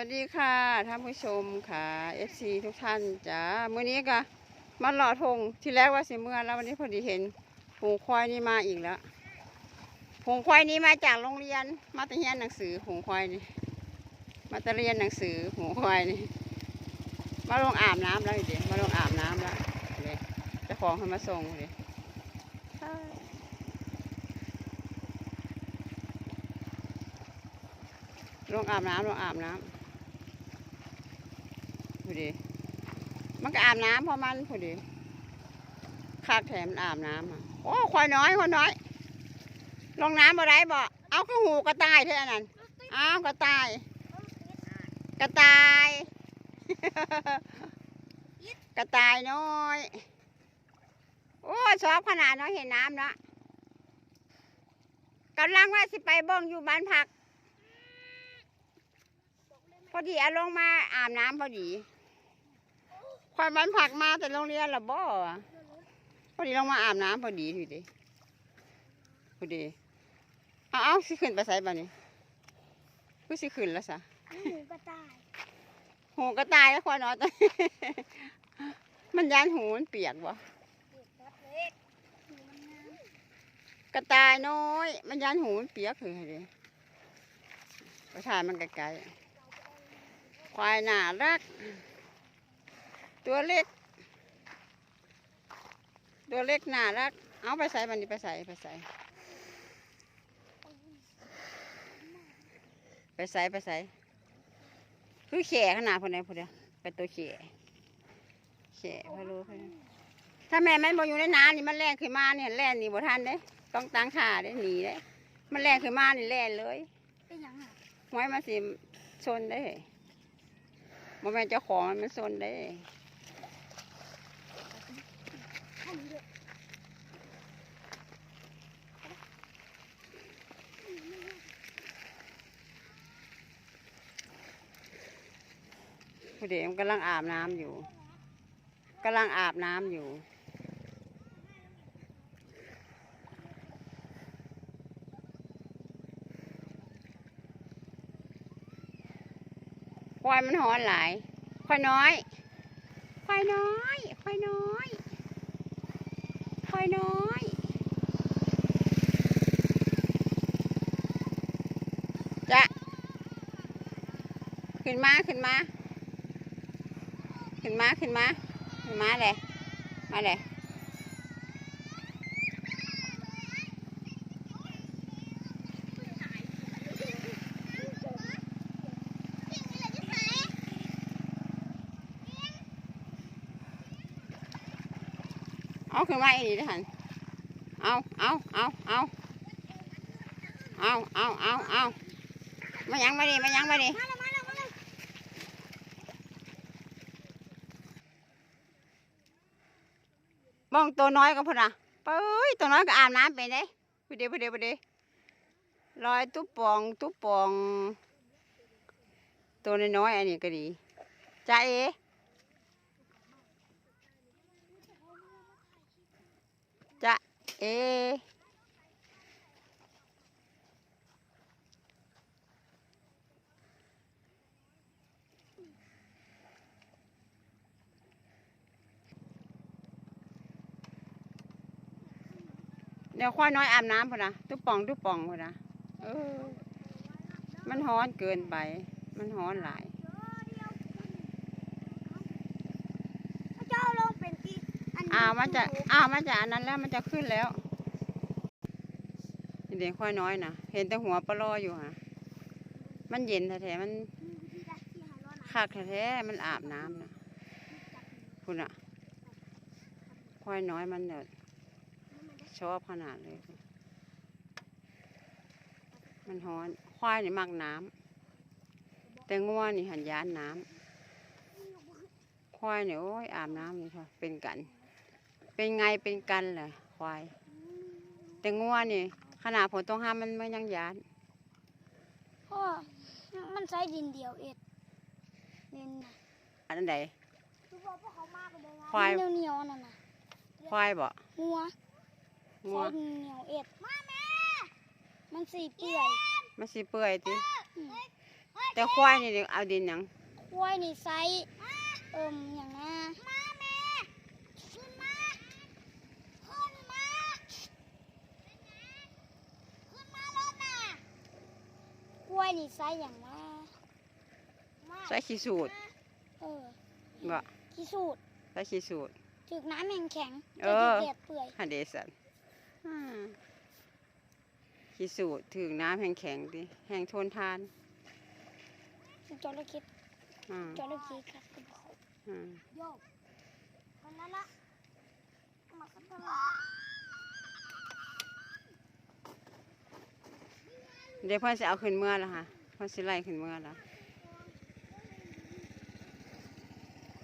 วัสดีค่ะท่านผู้ชมค่ะ FC ทุกท่านจ้ามื้อนี้ก็มาหล่อทงที่แรกว่าสิเมื่อแล้ววันนี้พอดีเห็นหูควายนี่มาอีกแล้วหูควายนี้มาจากโรงเรียนมาต่เรียนหนังสือหูควายนี่มาต่เรียนหนังสือหูควายนี่มาลงอาบน้ำแล้วเดี๋ยวมาลงอาบน้ำแล้วเดี๋ยวจะของให้มาส่งเลยลงอาบน้ำลงอาบน้ำ พอดี มันก็อาบน้ำพราะมันพอดีคาดแถมอาบน้ำอะโอ้ควายน้อยควายน้อย ลงน้ำบ่ได้บ่เอาก็หูกระต่ายเท่านั้นอ้าวกระต่าย กระต่าย กระต่ายน้อยโอ้ชอบขนาดน้อยเห็นน้ำเนาะกำลังว่าสิไปบิ่งอยู่บ้านพัก พอดีเอาลงมาอาบน้ำพอดี ควายบ้านพักมาแต่โรงเรียนละบ่อะพอดีลงมาอาบน้ำพอดีทีเดีพอดีเอาเอาสิขึ้นไปใส่บ้านี้คือสิขึ้นแล้วสะหมูกระต่ายหูก็ตายแล้วควายน้อยตัวมันยานหูมันเปียกบ่เด็กรถเล็กหมูมันงามกระต่ายน้อย มันยานหูมันเปียกคือไงดิไปถ่ายมันไกลๆควายน่ารัก ตัวเล็ก ตัวเล็กน่ารัก เอาไปใส่บันนี้ไปใส่ไปใส่ไปใส่ไปใส่คือแข่ขนาดพอดีพอดีเป็นตัวแข่แข่พอรู้พอดีถ้าแม่มันบ่อยู่ในน้ำนี่มันแล่นขึ้นมาเนี่ยแล่นนี่บ่ทันเด้ ต้องตั้งท่าได้หนีได้มันแล่นขึ้นมานี่แล่นเลยเป็นหยังอะหวยมันสิชนได้บ่แม่นเจ้าของมันชนได้ ข้าวยวพอดีมันกำลังอาบน้ำอยู่กำลังอาบน้ำอยู่ควายมันหอนหลายควายน้อยควายน้อยควายน้อย ควายน้อยจะขึ้นมาขึ้นมา ขึ้นมาขึ้นมาขึ้นมาเลยมาเลย เอาขึ้นมาอีกดิหันเอาเอาเอาเอาเอาเอาเอาเอามายังมาดิมายังมาดิมาแล้วมาแล้วมาแล้วมองตัวน้อยก็พอนะเป้ยตัวน้อยก็อาบน้ำเป็นเด้พอดีพอดีพอดีลอยตุ๊บปองตุ๊บปอง ตัวน้อยอันนี้ก็ดีจ้าเอจ้า เอเดี๋ยวควายน้อยอาบน้ำพอนะตุ๊บปองตุ๊บปองพอนะเออ มันฮ้อนเกินไป มันฮ้อนหลาย เจ้าลงเป็นที่อันนี้ อ้าว มันจะอ้าวมันจะอันนั้นแล้วมันจะขึ้นแล้วเด็กควายน้อยนะเห็นแต่หัวปลาลออยู่ฮะมันเย็นแท้ๆมันที่ได้ที่หาร้อนอะคักแท้ๆมันอาบน้ำนะคุณอะควายน้อยมันเนี่ยชอบขนาดเลย มันฮ้อนควายนี่มักน้ำแต่งัวนี่หันยานน้ำควายเนี่ยโอ้ยอาบน้ำนี่ค่ะเป็นกัน เป็นไงเป็นกันเลยควาย แต่งัวนี่ ขนาดผลต้องห้ามมันไม่ยังยานพ่อมันใช้ดินเดียวเอ็ดเน้นนะอันนั้นใดคือบอกพวกเขามากเลยนะควายเหนียวเหนียวๆนั่นน่ะควายบ่งัวงัวใช้ดินเหนียวเอ็ดมาแม่มันสีเปื่อยมันสิเปื่อยติอืมแต่ควายนี่เดี๋ยวเอาดินหยังควายนี่ไซส์เอิ่มอย่างนะมาแม่ขึ้นมาขึ้นมาขึ้นมารถน่ะควาย นี่ไซส์อย่างนะใส่ขี้สูตรเออบ่ขี้สูดใส่ขี้สูตรถึกน้ำแข็งแข็งเอจะอเกลียดเปื่อยฮันเดสันอ่าขี้สูตรถึงน้ำแข็งๆดิแห้งทนทานจระเข้อ่าจระเข้กัดกับเขาอ่าโยกคนนั้นละมาขัดตลาด เดี๋ยวเพ่อจะเอาขึ้นเมื่อแล้วค่ะเพ่อสิไล่ขึ้นเมื่อแล้ว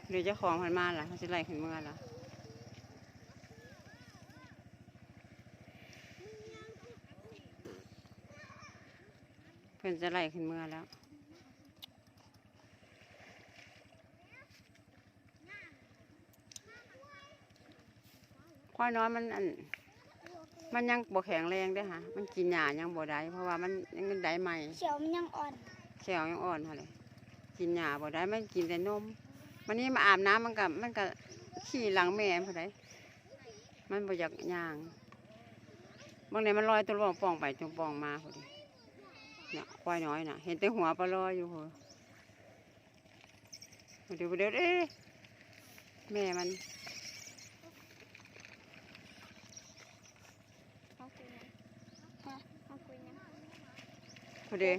เดี๋ยวเจ้าของเพันมาล้วเพ่อสิไล่ขึ้นเมื่อแล้วเพิ่อนจะไล่ขึ้นเมื่อแล้วควายน้อยมันอัน มันยังบ่แข็งแรงเด้อค่ะ มันกินหญ้ายังบ่ได้ เพราะว่ามันยังได้ใหม่ เขียวมันยังอ่อน แขวยังอ่อนค่ะเลยกินหญ้าบ่ได้มันกินแต่นมวันนี้มาอาบน้ำมันก็มันก็ขี่หลังแม่มันพอได้มันบ่อยากย่างบางไหนมันลอยตัวลงป่องไปตัวป่องมาพอดีเนี่ยควายน้อยน่ะ เห็นแต่หัวปลาลอยอยู่พอเดี๋ยวเดี๋ยวเอ๊ะแม่มัน พอดี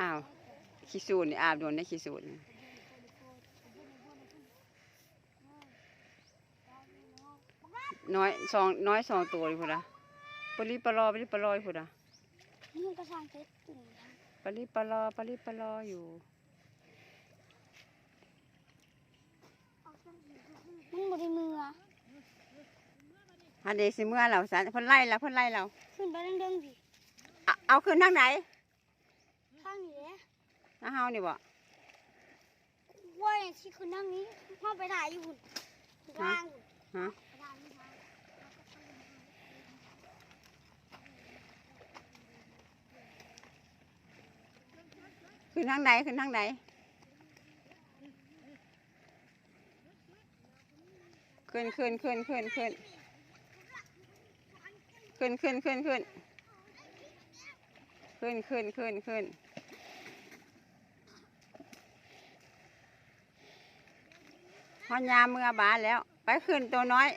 อ้าวขี้สูนนี่อาบโดนได้ขี้สูนน้อยสองน้อยสองตัวเลยพุ่นะปลีปลอปลีปลอยพุ่นะปลีปลอปลีปลออยู่ มันบริมืออะอันเดสิเมื่อเราสันเพิ่นไล่เราเพิ่นไล่เราขึ้นไปเรื่องๆสิเอาเอาขึ้นทางไหนข้างนี้เลยทางเฮานี่บ่ว่าอย่างที่ขึ้นทางนี้ห้องไปถ่ายอยู่หุ่นวางหุ่นฮะไปถ่ายอยู่ทางขึ้นทางไหนขึ้นทางไหน ขึ้นขึ้นขึ้นขึ้นขึ้นขึ้นขึ้นขึ้นขึ้นขึ้นขึ้นขึ้นขึ้นพอยาเมื่อบาแล้ว ไปขึ้นตัวน้อย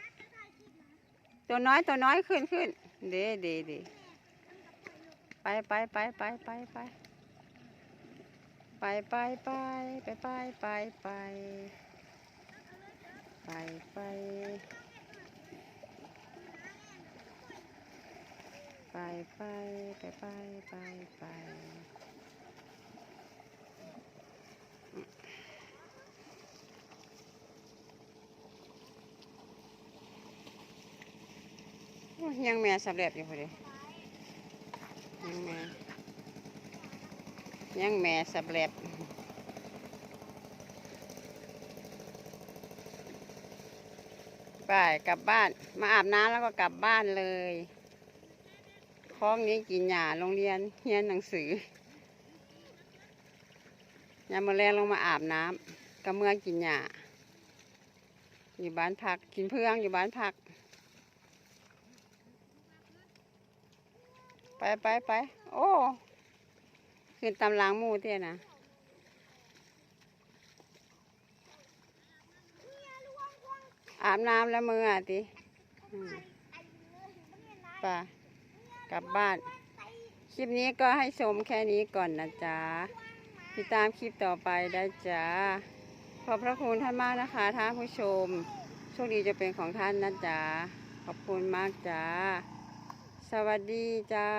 ตัวน้อยตัวน้อยขึ้นขึ้นเดเดเดไปไปไปไปไปไปไปไปไปไปไปไปไปไป ไปไปไปไปไปไปยังแม่สำเร็จอยู่พอดียังแม่ยังแม่สำเร็จไปกลับบ้านมาอาบน้ำแล้วก็กลับบ้านเลย คล้องนี้กินหญ้าโรงเรียนเรียนหนังสือยามมาแรงลงมาอาบน้ำก็เมื่อกินหญ้าอยู่บ้านพักกินเพื่องอยู่บ้านพัก ไปไปไปโอ้ขึ้นตำลางมูเตี้ยนะอาบน้ำแล้วมืออะติอืมไป ลับบ้าน คลิปนี้ก็ให้ชมแค่นี้ก่อนนะจ๊ะ ติดตามคลิปต่อไปได้จ้าขอบพระคุณท่านมากนะคะท่านผู้ชม โชคดีจะเป็นของท่านนะจ๊ะ ขอบคุณมากจ้า สวัสดีจ้า